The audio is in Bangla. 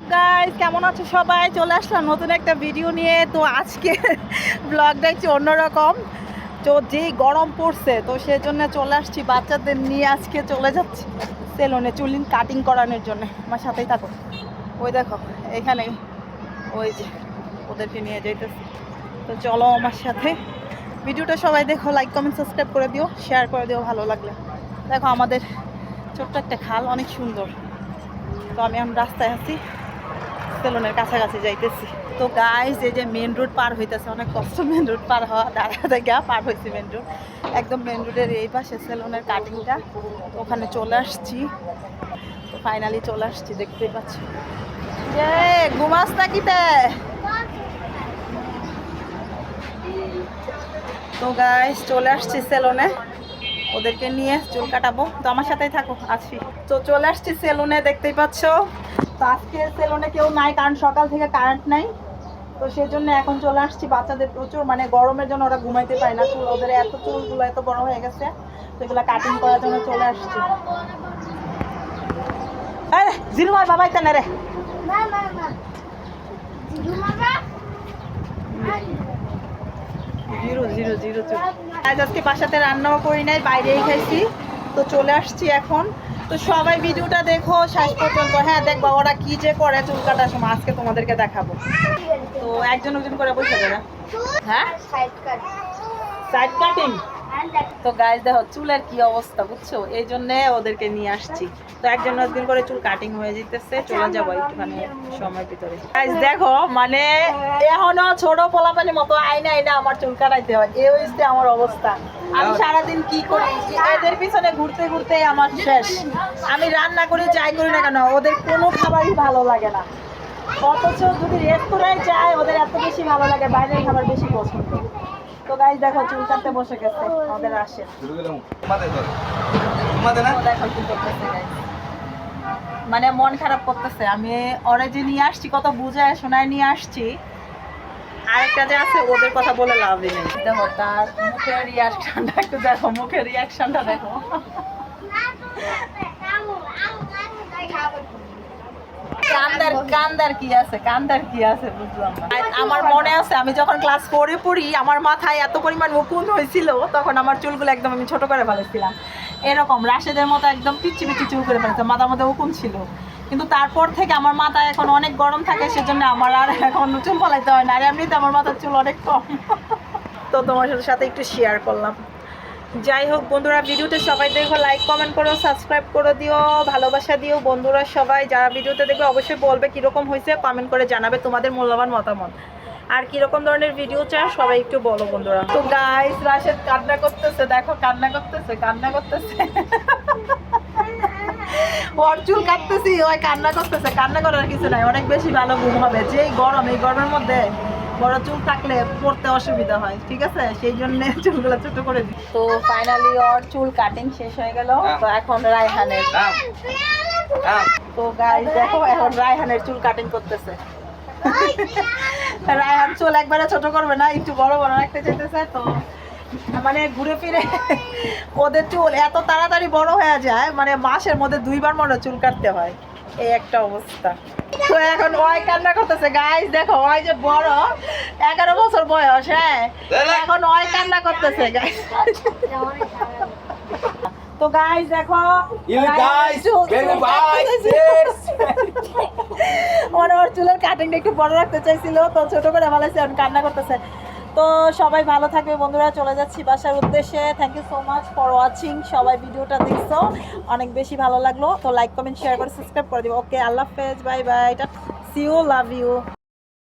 গাইস কেমন আছো সবাই? চলে আসলাম নতুন একটা ভিডিও নিয়ে। তো আজকে ব্লগটা একটু অন্যরকম। তো যেই গরম পড়ছে, তো সেজন্য চলে আসছি বাচ্চাদের নিয়ে আজকে চলে যাচ্ছি সেলুনে চুলিন কাটিং করানোর জন্য। আমার সাথেই থাকো। ওই দেখো, এখানে ওই যে ওদেরকে নিয়ে যাইতেছি। তো চলো আমার সাথে। ভিডিওটা সবাই দেখো লাইক কমেন্ট সাবস্ক্রাইব করে দিও শেয়ার করে দিও, ভালো লাগলে। দেখো আমাদের ছোট্ট একটা খাল, অনেক সুন্দর। তো আমি এখন রাস্তায় আছি। সেলুনের কাছাকাছি যাইতেছি। তো গাইজ এই যে মেন রোড পার হইতেছে, অনেক কষ্ট মেন রোড পার হওয়া, দাঁড়া থেকে পার হয়েছি মেন রোড একদম মেন রোডের এই পাশে সেলুনের কাটিংটা ওখানে চলে আসছি। তো ফাইনালি চলে আসছি দেখতে পাচ্ছি। যে ঘুমাস নাকিতে? তো গাইজ চলে আসছি সেলুনে। ওদেরকে নিয়ে চুল কাটাবো। তো আমার সাথেই থাকো আছি তো চলে আসছি সেলুনে দেখতেই পাচ্ছ। তো আজকে সেলুনে কেউ নাই কারণ সকাল থেকে কারেন্ট নাই। তো সেই জন্য এখন চলে আসছি। বাচ্চাদের প্রচুর মানে গরমের জন্য ওরা ঘুমাইতে পারে না চুল। ওদের এত চুলগুলো এত বড় হয়ে গেছে তো এগুলো কাটিং করার জন্য চলে আসছি। আরে জিরু ভাই বাবাই তেনে রে। জিরো জিরো জিরো চুল আজ আজকে বাসাতে রান্নাও করি নাই বাইরেই খাইছি। তো চলে আসছি এখন। তো সবাই ভিডিওটা দেখো শেষ পর্যন্ত। হ্যাঁ দেখবা ওরা কি যে করে চুল কাটার সময় আজকে তোমাদেরকে দেখাবো। তো একজন একজন করে বসে যাবে। হ্যাঁ? সাইড কাটিং তো গাইজ দেখো চুলের কি অবস্থা, বুঝছ? এই জন্য ওদেরকে নিয়ে আসছি। তো একজন একদিন করে চুল কাটিং হয়ে যেতেছে, চলে যাব একটুখানি সময়ের ভিতরে। গাইজ দেখো মানে এখনও ছোট পোলাপানির মতো আইনা আইনা আমার চুল কাটাইতে হয়। এই হয়েছে আমার অবস্থা। আমি সারাদিন কি করি? এদের পিছনে ঘুরতে ঘুরতে আমার শেষ। আমি রান্না করি, যাই করি না কেন, ওদের কোনো খাবারই ভালো লাগে না। অথচ যদি রেস্তোরাঁয় যায়, ওদের এত বেশি ভালো লাগে, বাইরের খাবার বেশি পছন্দ। তো গাইজ দেখো চুল কাটতে বসে গেছে। আমাদের আসে। মানে মন খারাপ করতেছে। আমি ওরে যে নিয়ে আসছি কত বুঝায় শোনায় নিয়ে আসছি। আরেকটা যে আছে ওদের কথা বলে লাভ নেই। দেখো তার মুখের রিয়াকশনটা একটু দেখো মুখের রিয়াকশনটা দেখো। কান্দার কান্দার কি আছে কান্দার কি আছে বুঝলাম না। আমার মনে আছে আমি যখন ক্লাস ফোরে পড়ি আমার মাথায় এত পরিমাণ উকুন হয়েছিল তখন আমার চুলগুলো একদম আমি ছোট করে ফেলেছিলাম। এরকম রাশেদের মতো একদম পিচ্ছি পিচ্ছি চুল করে ফেলেছিলাম মাথার মধ্যে উকুন ছিল। কিন্তু তারপর থেকে আমার মাথা এখন অনেক গরম থাকে সেজন্য আমার আর এখন চুল ফলাইতে হয় না আর এমনিতে আমার মাথার চুল অনেক কম। তো তোমার সাথে সাথে একটু শেয়ার করলাম। যাই হোক বন্ধুরা, ভিডিওতে সবাই দেখো লাইক কমেন্ট করো সাবস্ক্রাইব করে দিও, ভালোবাসা দিও। বন্ধুরা সবাই যারা ভিডিওতে দেখবে অবশ্যই বলবে কীরকম হয়েছে কমেন্ট করে জানাবে তোমাদের মূল্যবান মতামত। আর কীরকম ধরনের ভিডিও চাও, সবাই একটু বলো বন্ধুরা। তো গাইস রাশেদ কান্না করতেছে, দেখো কান্না করতেছে কান্না করতেছে। চুল কাটতেছি, ওই কান্না করতেছে, কান্না করার কিছু নাই, অনেক বেশি ভালো ঘুম হবে যে গরম, এই গরমের মধ্যে। বড় চুল থাকলে পড়তে অসুবিধা হয় ঠিক আছে? সেই জন্য চুলগুলো ছোট করে দিই। তো ফাইনালি ওর চুল কাটিং শেষ হয়ে গেল। তো এখন রায়হানের। তো গাইস দেখো এখন রায়হানের চুল কাটিং করতেছে। রায়হান চুল একবারে ছোট করবে না একটু বড় বড় রাখতে চাইতেছে তো মানে ঘুরে ফিরে ওদের চুল এত তাড়াতাড়ি বড় হয়ে যায় মানে মাসের মধ্যে দুইবার মনে চুল কাটতে হয়। এই একটা অবস্থা। তো এখন ওই কান্না করতেছে। গাইস দেখো ওই যে বড় এগারো বছর বয়স হ্যাঁ? এখন ওই কান্না করতেছে গাইস তো গাইস দেখো। ওর ওর চুলের কাটিংটা একটু বড় রাখতে চাইছিল তো ছোট করে বলেছে কান্না করতেছে। তো সবাই ভালো থাকবে বন্ধুরা, চলে যাচ্ছি বাসার উদ্দেশ্যে। Thank you so much for watching সবাই ভিডিওটা দেখছ, অনেক বেশি ভালো লাগল। তো লাইক কমেন্ট শেয়ার করে সাবস্ক্রাইব করে দিবো ওকে আল্লাহ হাফেজ bye bye see you love you